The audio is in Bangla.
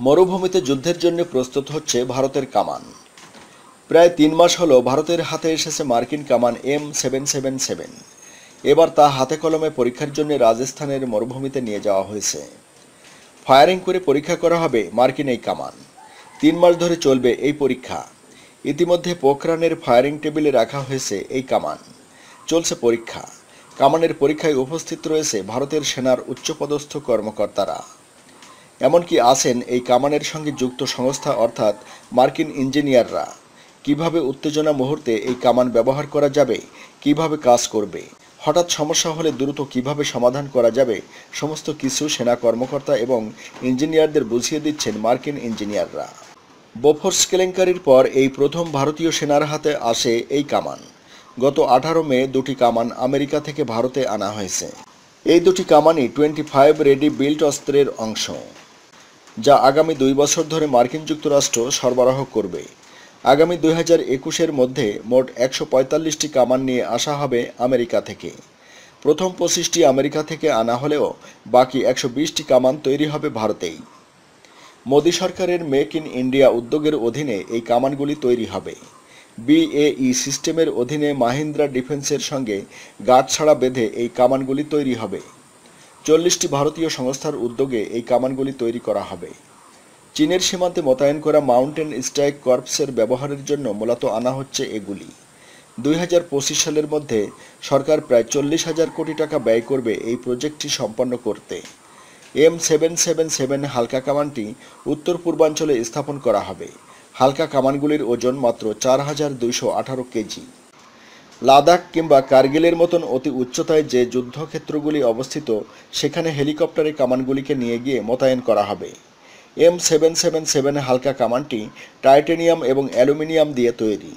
মরুভূমিতে যুদ্ধের জন্য প্রস্তুত হচ্ছে ভারতের কামান। প্রায় তিন মাস হলো ভারতের হাতে এসেছে মার্কিন কামান এম সেভেন সেভেন সেভেন। এবার তা হাতে কলমে পরীক্ষার জন্য রাজস্থানের মরুভূমিতে নিয়ে যাওয়া হয়েছে। ফায়ারিং করে পরীক্ষা করা হবে মার্কিন এই কামান। তিন মাস ধরে চলবে এই পরীক্ষা। ইতিমধ্যে পোখরানের ফায়ারিং টেবিলে রাখা হয়েছে এই কামান। চলছে পরীক্ষা। কামানের পরীক্ষায় উপস্থিত রয়েছে ভারতের সেনার উচ্চপদস্থ কর্মকর্তারা। এমনকি আছেন এই কামানের সঙ্গে যুক্ত সংস্থা অর্থাৎ মার্কিন ইঞ্জিনিয়াররা। কীভাবে উত্তেজনা মুহূর্তে এই কামান ব্যবহার করা যাবে? কীভাবে কাজ করবে? হঠাৎ সমস্যা হলে দ্রুত কীভাবে সমাধান করা যাবে? সমস্ত কিছু সেনা কর্মকর্তা এবং ইঞ্জিনিয়ারদের বুঝিয়ে দিচ্ছেন মার্কিন ইঞ্জিনিয়াররা। বোফোর্স কেলেঙ্কারির পর এই প্রথম ভারতীয় সেনার হাতে আসে এই কামান। গত আঠারো মে দুটি কামান আমেরিকা থেকে ভারতে আনা হয়েছে। এই দুটি কামানই টোয়েন্টি ফাইভ রেডি বিল্ট অস্ত্রের অংশ। যা আগামী দুই বছর ধরে মার্কিন যুক্তরাষ্ট্র সরবরাহ করবে। আগামী দুই হাজার একুশের মধ্যে মোট একশো পঁয়তাল্লিশটি কামান নিয়ে আসা হবে আমেরিকা থেকে। প্রথম পঁচিশটি আমেরিকা থেকে আনা হলেও বাকি একশো বিশটি কামান তৈরি হবে ভারতেই। মোদী সরকারের মেক ইন ইন্ডিয়া উদ্যোগের অধীনে এই কামানগুলি তৈরি হবে। বিএই সিস্টেমের অধীনে মাহিন্দ্রা ডিফেন্সের সঙ্গে গাঁটছাড়া বেঁধে এই কামানগুলি তৈরি হবে। চল্লিশটি ভারতীয় সংস্থার উদ্যোগে এই কামানগুলি তৈরি করা হবে। চীনের সীমান্তে মোতায়েন করা মাউন্টেন স্ট্রাইক কর্পসের ব্যবহারের জন্য মূলত আনা হচ্ছে এগুলি। দুই হাজার পঁচিশ সালের মধ্যে সরকার প্রায় চল্লিশ হাজার কোটি টাকা ব্যয় করবে এই প্রজেক্টটি সম্পন্ন করতে। এম সেভেন সেভেন সেভেন হালকা কামানটি উত্তর পূর্বাঞ্চলে স্থাপন করা হবে। হালকা কামানগুলির ওজন মাত্র চার হাজার দুইশো আঠারো কেজি। লাদাখ কিংবা কার্গিলের মতন অতি উচ্চতায় যে যুদ্ধক্ষেত্রগুলি অবস্থিত, সেখানে হেলিকপ্টারে কামানগুলিকে নিয়ে গিয়ে মোতায়েন করা হবে। এম সেভেন সেভেন সেভেন হালকা কামানটি টাইটেনিয়াম এবং অ্যালুমিনিয়াম দিয়ে তৈরি।